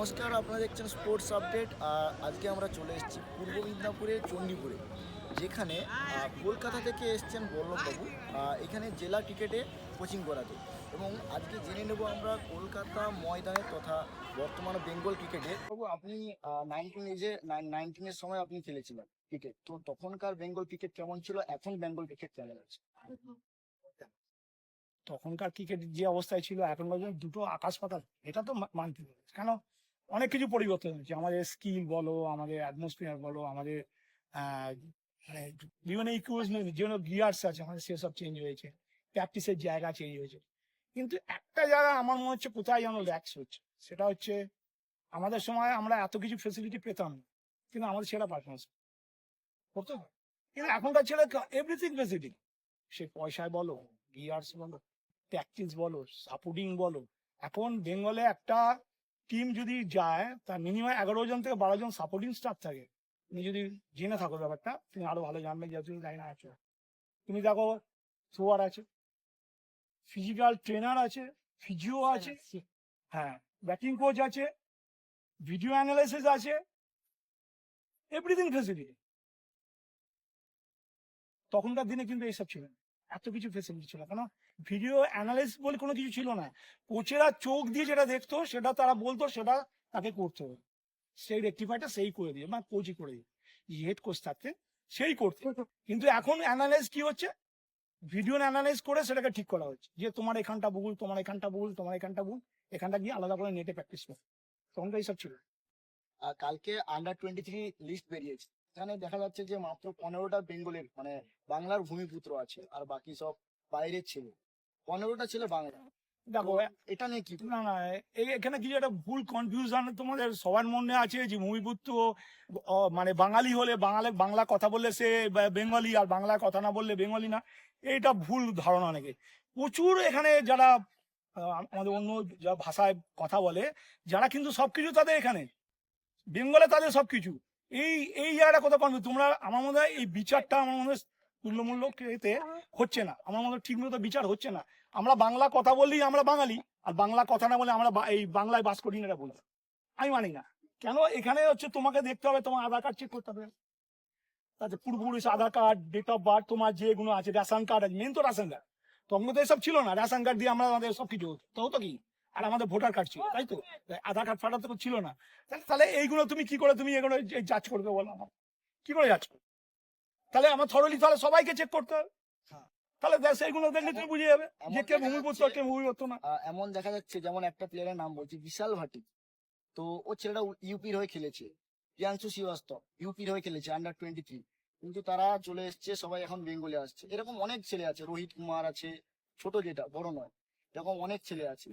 নমস্কার, আপনারা দেখছেন স্পোর্টস আপডেট আর আজকে আমরা চলে এসেছি পূর্ব মেদিনীপুরে চণ্ডীপুরে, যেখানে কলকাতা থেকে এসছেন বল্লভবাবু। এখানে জেলা ক্রিকেটে কোচিং করাতে। এবং আজকে জেনে নেব আমরা কলকাতা ময়দানে তথা বর্তমানে বেঙ্গল ক্রিকেটে। বাবু, আপনি নাইনটিন এজে নাইনটিনের সময় আপনি খেলেছিলেন ক্রিকেট। তো তখনকার বেঙ্গল ক্রিকেট কেমন ছিল? এখন বেঙ্গল ক্রিকেট কেমন আছে? তখনকার ক্রিকেট যে অবস্থায় ছিল জন্য দুটো আকাশ পাতাল, এটা তো মানতে কেন? অনেক কিছু পরিবর্তন হয়েছে। আমাদের স্কিল বলো, আমাদের অ্যাটমসফিয়ার বলো, আমাদের মানে বিভিন্ন ইকুইপমেন্ট যেগুলো গিয়ার্স আছে, আমাদের সেসব চেঞ্জ হয়েছে। প্র্যাকটিসের জায়গা চেঞ্জ হয়েছে। কিন্তু একটা জায়গা আমার মনে হচ্ছে কোথায় যেন ল্যাক্স হচ্ছে, সেটা হচ্ছে আমাদের সময় আমরা এত কিছু ফেসিলিটি পেতাম কিন্তু আমাদের ছেলেরা পারফরমেন্স করতো না। কিন্তু এখনকার ছেলে এভরিথিং ফেসিলিটি সে পয়সায় বলো গিয়ার্স বলো প্র্যাকটিস বলো সাপোর্টিং বলো, এখন বেঙ্গলে একটা টিম যদি যায় তার মিনিমাম এগারো জন থেকে বারো জন সাপোর্টিং স্টাফ থাকে। তুমি যদি জেনে থাকো ব্যাপারটা তুমি আরও ভালো জানবে যেহেতু তুমি লাইনে আছো। তুমি দেখো থ্রোয়ার আছে ফিজিক্যাল ট্রেনার আছে ফিজিও আছে হ্যাঁ ব্যাটিং কোচ আছে ভিডিও অ্যানালাইসিস আছে এভরিথিং ফেসিলিটি তখনকার দিনে কিন্তু এইসব ছিল এত কিছু ফেসিলিটি ছিল কেন? ভিডিও অ্যানালাইস বলে কোনো কিছু ছিল না। কোচেরা চোখ দিয়ে যেটা দেখতো, সেটা তারা বলতো, সেটা তাকে করতে। হবে সেই রেক্টিফাইটা সেই করে দিয়ে মানে কোচই করে দিয়ে। হেড কোচ থাকতে, সেই করতে। কিন্তু এখন অ্যানালাইজ কি হচ্ছে? ভিডিও অ্যানালাইজ করে সেটাকে ঠিক করা হচ্ছে। যে তোমার এখানটা ভুল, তোমার এখানটা ভুল, তোমার এখানটা ভুল, এখানটা গিয়ে আলাদা করে নেটে প্র্যাকটিস করো। তখন তো এইসব ছিল। আর কালকে আন্ডার টোয়েন্টি থ্রি লিস্ট বেরিয়েছে। এখানে দেখা যাচ্ছে যে মাত্র পনেরোটা বেঙ্গলের মানে বাংলার ভূমিপুত্র আছে, আর বাকি সব বাইরের ছেলে। পনেরোটা ছেলে বাংলা। দেখো এটা নিয়ে কি? না না এখানে কিছু একটা ভুল কনফিউশন তোমাদের সবার মনে আছে যে ভূমিপুত্র মানে বাঙালি হলে বাঙালি বাংলা কথা বললে সে বেঙ্গলি আর বাংলা কথা না বললে বেঙ্গলি না। এইটা ভুল ধারণা অনেকে প্রচুর এখানে যারা আমাদের অন্য যা ভাষায় কথা বলে যারা কিন্তু সবকিছু তাদের এখানে। বেঙ্গলে তাদের সবকিছু। এই এই জায়গাটা কথা কনফিউজ তোমরা আমার মনে হয় এই বিচারটা আমার মনে হয় তুল্যমূল্য এতে হচ্ছে না। আমার হয় ঠিক মতো বিচার হচ্ছে না। আমরা বাংলা কথা বললেই আমরা বাঙালি আর বাংলা কথা না বলে আমরা এই বাংলায় বাস করি না এটা বলি। আমি মানি না। কেন? এখানে হচ্ছে তোমাকে দেখতে হবে তোমার আধার কার্ড চেক করতে হবে। তাতে পূর্বপুরুষ Aadhaar card date of birth তোমার যেগুলো আছে রেশন কার্ড আছে মেন তো রেশন কার্ড তখন তো এসব ছিল না। রেশন কার্ড দিয়ে আমরা আমাদের সবকিছু হতো। তো হতো কি? আর আমাদের ভোটার কার্ড ছিল তাই তো? আধার কার্ড ফাটাতে তো ছিল না। তাহলে- তাহলে এইগুলো তুমি কি করে তুমি এগুলো যাচ করবে বলো আমার কি করে যাচ করবে? তাহলে আমার থরলি তাহলে সবাইকে চেক করতে হবে। হ্যাঁ। তাহলে সেইগুলো দেখলে তুমি বুঝে যাবে যে কে ভূমিপুত্র কে ভূমিপুত্র না। এমন দেখা যাচ্ছে যেমন একটা প্লেয়ারের নাম বলছি বিশাল ভাটি। তো ও ছেলেটা ইউপির হয়ে খেলেছে প্রিয়াংশু শ্রীবাস্তব ইউপির হয়ে খেলেছে আন্ডার টোয়েন্টি থ্রি কিন্তু তারা চলে এসছে সবাই এখন বেঙ্গলে আসছে। এরকম অনেক ছেলে আছে রোহিত কুমার আছে ছোট যেটা বড় নয়। এরকম অনেক ছেলে আছে।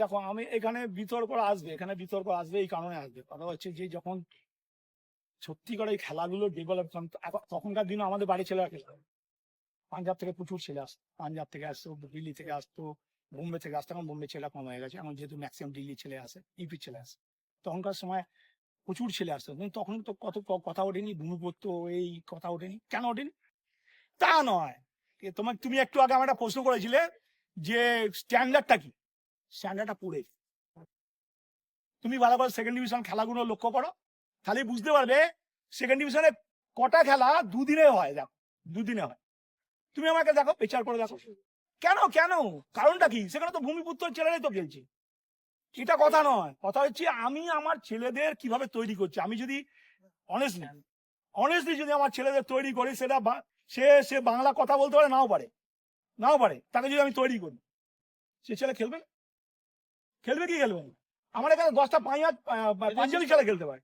দেখো আমি এখানে বিতর্ক আসবে এখানে বিতর্ক আসবে এই কারণে আসবে। কথা হচ্ছে যে যখন সত্যি করে এই খেলাগুলো ডেভেলপ তখনকার দিনে আমাদের বাড়ি ছেলেরা খেলতো। পাঞ্জাব থেকে প্রচুর ছেলে আসতো। পাঞ্জাব থেকে আসতো, দিল্লি থেকে আসতো, বোম্বে থেকে আসতো। এখন বোম্বে ছেলে কম হয়ে গেছে। এখন যেহেতু ম্যাক্সিমাম দিল্লি ছেলে আসে ইউপি ছেলে আসে তখনকার সময় প্রচুর ছেলে আসতো। কিন্তু তখন তো কত কথা ওঠেনি ভূমিপত্র এই কথা ওঠেনি। কেন ওঠেনি? তা নয়। তোমার, তুমি একটু আগে আমার একটা প্রশ্ন করেছিলে যে স্ট্যান্ডার্ডটা কি? স্ট্যান্ডার্ডটা পড়ে তুমি ভালো করে সেকেন্ড ডিভিশন খেলাগুলো লক্ষ্য করো। তাহলে বুঝতে পারবে সেকেন্ড ডিভিশনে কটা খেলা দুদিনে হয়, দেখো, দুদিনে হয়। তুমি আমাকে দেখো বিচার করে দেখো। কেন কেন? কারণটা কি? সেখানে তো ভূমিপুত্র ছেলেরাই তো খেলছে। এটা কথা নয়। কথা হচ্ছে আমি আমার ছেলেদের কীভাবে তৈরি করছি? আমি যদি অনেস্টলি অনেস্টলি যদি আমার ছেলেদের তৈরি করি, সেটা সে সে বাংলা কথা বলতে পারে, নাও পারে। নাও পারে। তাকে যদি আমি তৈরি করি, সে ছেলে খেলবে? খেলবে কি খেলবে? আমার এখানে দশটা পাঁচ পাঞ্জাবি ছেলে খেলতে পারে।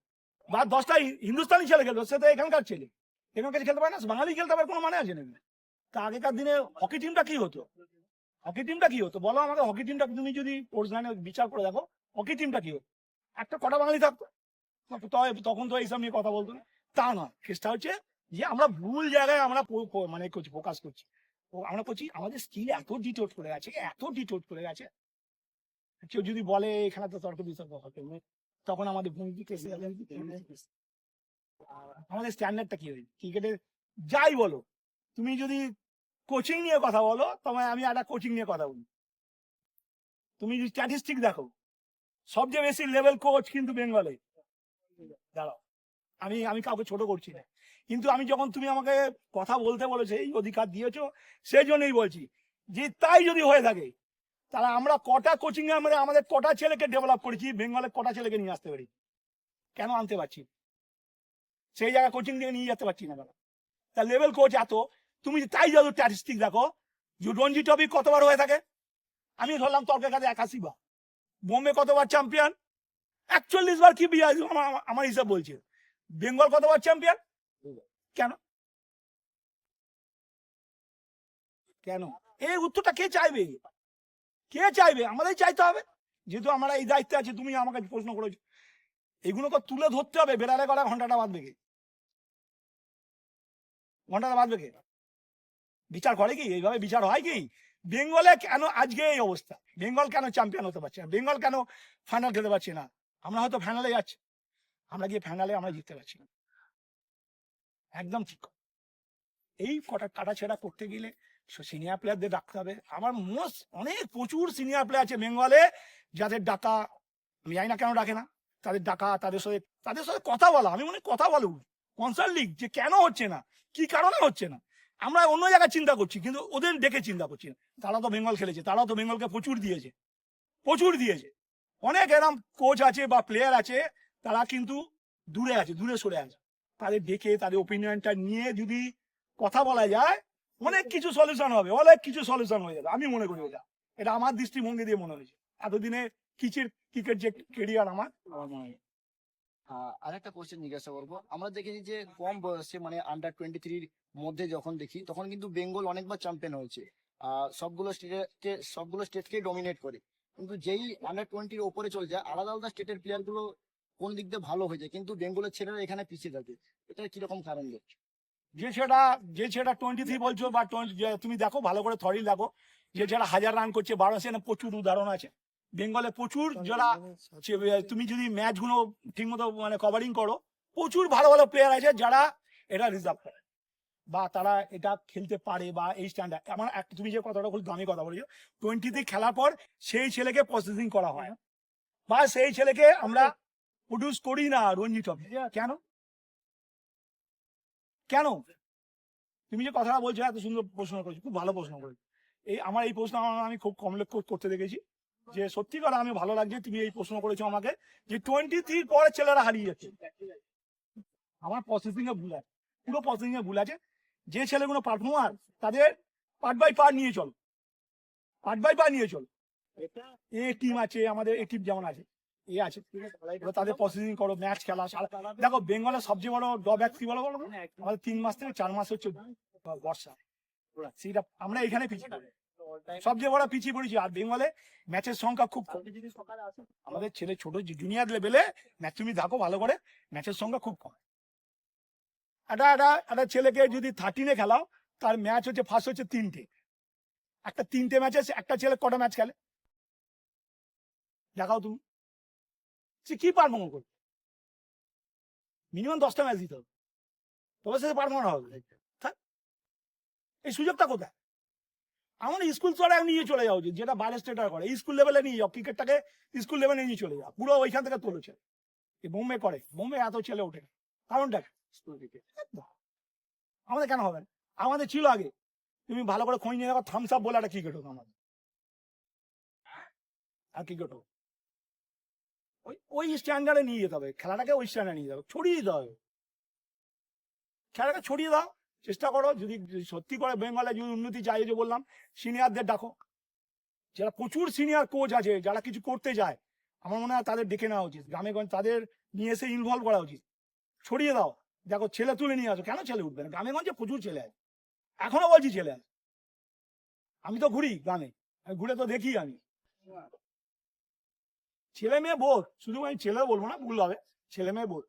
বা দশটা হিন্দুস্তানি ছেলে খেলবে, সে তো এখানকার ছেলে। এখানকার খেলতে পারে না, বাঙালি খেলতে পারে, কোনো মানে আছে নাকি? তা আগেকার দিনে হকি টিমটা কি হতো? হকি টিমটা কি হতো? বলো আমাকে হকি টিমটা তুমি যদি স্পোর্টস লাইনে বিচার করে দেখো হকি টিমটা কি হতো? একটা কটা বাঙালি থাকতো? তখন তো এইসব নিয়ে কথা বলতো না। তা নয় কেসটা হচ্ছে যে আমরা ভুল জায়গায় আমরা মানে করছি ফোকাস করছি। আমরা করছি, আমাদের স্কিল এত ডিটোট করে গেছে, এত ডিটোট করে গেছে। কেউ যদি বলে, এখানে তো তর্ক বিতর্ক হবে তখন আমাদের এসে যাবে আমাদের স্ট্যান্ডার্ডটা কি হয়েছে ক্রিকেটে যাই বলো, তুমি যদি কোচিং নিয়ে কথা বলো, তোমায় আমি একটা কোচিং নিয়ে কথা বলি। তুমি যদি স্ট্যাটিস্টিক দেখো, সবচেয়ে বেশি লেভেল কোচ কিন্তু বেঙ্গলে। দাঁড়াও, আমি আমি কাউকে ছোট করছি না। কিন্তু আমি যখন তুমি আমাকে কথা বলতে বলেছ, এই অধিকার দিয়েছ, সেই জন্যই বলছি যে তাই যদি হয়ে থাকে তাহলে আমরা কটা কোচিং এ আমরা আমাদের কটা ছেলেকে ডেভেলপ করেছি? বেঙ্গলের কটা ছেলেকে নিয়ে আসতে পারি? কেন আনতে পারছি? সেই জায়গায় কোচিং দিয়ে নিয়ে যেতে পারছি না কেন? তা লেভেল কোচ এত। তুমি তাই যত স্ট্যাটিস্টিক দেখো। যে রঞ্জি ট্রফি কতবার হয়ে থাকে? আমি ধরলাম তর্কের কাছে একাশি বার। বোম্বে কতবার চ্যাম্পিয়ন একচল্লিশ বার কি বিয়ে আমার আমার হিসাব বলছে। বেঙ্গল কতবার চ্যাম্পিয়ন কেন? কেন? এই উত্তরটা কে চাইবে? কে চাইবে? আমাদের চাইতে হবে। যেহেতু আমরা এই দায়িত্বে আছি, তুমি আমাকে প্রশ্ন করেছ। এগুলো তো তুলে ধরতে হবে। বেড়ালে করা ঘন্টাটা বাঁধবে কে? ঘন্টাটা বাঁধবে কে? বিচার করে কি? এইভাবে বিচার হয় কি? বেঙ্গলে কেন আজকে এই অবস্থা? বেঙ্গল কেন চ্যাম্পিয়ন হতে পারছে না? বেঙ্গল কেন ফাইনাল খেলতে পারছে না? আমরা হয়তো ফাইনালে যাচ্ছি। আমরা গিয়ে ফাইনালে আমরা জিততে পারছি না। একদম ঠিক এই কটা কাটা ছেড়া করতে গেলে সিনিয়র প্লেয়ারদের ডাকতে হবে। আমার মোস্ট অনেক প্রচুর সিনিয়র প্লেয়ার আছে বেঙ্গলে যাদের ডাকা আমি জানি না কেন ডাকে না। তাদের ডাকা, তাদের সাথে তাদের সাথে কথা বলা, আমি মনে কথা কনসার্ট লিগ যে কেন হচ্ছে না, কি কারণে হচ্ছে না, আমরা অন্য জায়গায় চিন্তা করছি, কিন্তু ওদের ডেকে চিন্তা করছি। তারা তো বেঙ্গল খেলেছে, তারাও তো বেঙ্গলকে প্রচুর দিয়েছে প্রচুর দিয়েছে। অনেক এরম কোচ আছে বা প্লেয়ার আছে, তারা কিন্তু দূরে আছে, দূরে সরে আছে। তাদের ডেকে তাদের ওপিনিয়নটা নিয়ে যদি কথা বলা যায় অনেক কিছু সলিউশন হবে, অনেক কিছু সলিউশন হয়ে যাবে। আমি মনে করি এটা এটা আমার দৃষ্টিভঙ্গি দিয়ে মনে হয়েছে। এতদিনে কিচের ক্রিকেট যে কেরিয়ার আমার আমার মনে হয় কোশ্চেন জিজ্ঞাসা করব। আমরা দেখেছি যে কম বয়সে মানে আন্ডার টোয়েন্টি থ্রির মধ্যে যখন দেখি, তখন কিন্তু বেঙ্গল অনেকবার চ্যাম্পিয়ন হয়েছে। সবগুলো স্টেটকে সবগুলো স্টেটকে ডমিনেট করে। কিন্তু যেই আন্ডার টোয়েন্টির ওপরে চলে যায়, আলাদা আলাদা স্টেটের প্লেয়ারগুলো কোন দিক দিয়ে ভালো হয়ে যায় কিন্তু বেঙ্গলের ছেলেরা এখানে পিছিয়ে থাকে। এটা কীরকম কারণ দেখছ যে ছেলেটা যে ছেলেটা টোয়েন্টি থ্রি বলছো বা তুমি দেখো ভালো করে থরি দেখো যে ছেলেটা হাজার রান করছে বারো সেখানে প্রচুর উদাহরণ আছে। বেঙ্গলে প্রচুর যারা তুমি যদি ম্যাচগুলো ঠিকমতো মানে কভারিং করো প্রচুর ভালো ভালো প্লেয়ার আছে যারা এটা রিজার্ভ করে। বা তারা এটা খেলতে পারে বা এই স্ট্যান্ডার্ড আমার একটা তুমি যে কথাটা খুব দামি কথা বলেছ টোয়েন্টিতে খেলার পর সেই ছেলেকে প্রসেসিং করা হয়। বা সেই ছেলেকে আমরা প্রডিউস করি না রঞ্জি ট্রফি কেন? কেন? তুমি যে কথাটা বলছো, এত সুন্দর প্রশ্ন করেছ, খুব ভালো প্রশ্ন করেছ। এই আমার এই প্রশ্ন আমি খুব কম লক্ষ্য করতে দেখেছি যে সত্যি কথা আমি ভালো লাগছে, তুমি এই প্রশ্ন করেছ আমাকে যে টোয়েন্টি থ্রি পরে ছেলেরা হারিয়ে যাচ্ছে। আমার প্রসেসিং এ ভুল আছে, পুরো প্রসেসিং এ ভুল আছে। যে ছেলেগুলো পারফর্মার তাদের পার্ট বাই পার্ট নিয়ে চলো। পার্ট বাই পার্ট নিয়ে চলো। এ টিম আছে, আমাদের এ টিম যেমন আছে। এ আছে। তাদের প্রসেসিং করো ম্যাচ খেলা দেখো বেঙ্গলের সবচেয়ে বড় ড্রব্যাক কি বলো বলো? আমাদের তিন মাস থেকে চার মাস হচ্ছে বর্ষা। সেটা আমরা এখানে পিছিয়ে পড়ি। সবচেয়ে বড় পিছিয়ে পড়েছি। আর বেঙ্গলে ম্যাচের সংখ্যা খুব কম। আমাদের ছেলে ছোট জুনিয়র লেভেলে ম্যাচ তুমি দেখো ভালো করে ম্যাচের সংখ্যা খুব কম। একটা একটা একটা ছেলেকে যদি থার্টিনে খেলাও তার ম্যাচ হচ্ছে ফার্স্ট হচ্ছে তিনটে। একটা তিনটে ম্যাচে একটা ছেলে কটা ম্যাচ খেলে? দেখাও তুমি। সে কি পারফর্ম করবে মিনিমাম দশটা ম্যাচ দিতে হবে। তবে সে পারফর্ম হবে। এই সুযোগটা কোথায়? আমাদের স্কুল স্তরে নিয়ে চলে যাওয়া উচিত যেটা বাইরে স্টেটার করে। স্কুল লেভেলে নিয়ে যাও ক্রিকেটটাকে স্কুল লেভেলে নিয়ে চলে যাও। পুরো ওইখান থেকে তুলেছে বোম্বে করে। বোম্বে এত ছেলে ওঠে। কারণটা? স্কুল ক্রিকেট আমাদের কেন হবে? আমাদের ছিল আগে। তুমি ভালো করে খোঁজ নিয়ে থামস আপ বলে একটা ক্রিকেট হতো আমাদের। আর ক্রিকেট হতো ওই ওই স্ট্যান্ডার্ডে নিয়ে যেতে হবে। খেলাটাকে ওই স্ট্যান্ডার্ডে নিয়ে যেতে হবে। ছড়িয়ে দিতে হবে। খেলাটাকে ছড়িয়ে দাও। চেষ্টা করো যদি সত্যি করে বেঙ্গলে যদি উন্নতি চাই যে বললাম সিনিয়রদের ডাকো। যারা প্রচুর সিনিয়র কোচ আছে, যারা কিছু করতে যায়, আমার মনে হয় তাদের ডেকে নেওয়া উচিত। গ্রামে গঞ্জ, তাদের নিয়ে এসে ইনভলভ করা উচিত। ছড়িয়ে দাও। দেখো ছেলে তুলে নিয়ে আসো। কেন ছেলে উঠবে না? গ্রামে গঞ্জে প্রচুর ছেলে আছে। এখনও বলছি ছেলে আছে। আমি তো ঘুরি গ্রামে। ঘুরে তো দেখি আমি। ছেলে মেয়ে বোধ শুধু আমি ছেলে বলব না ভুল হবে ছেলে মেয়ে বোধ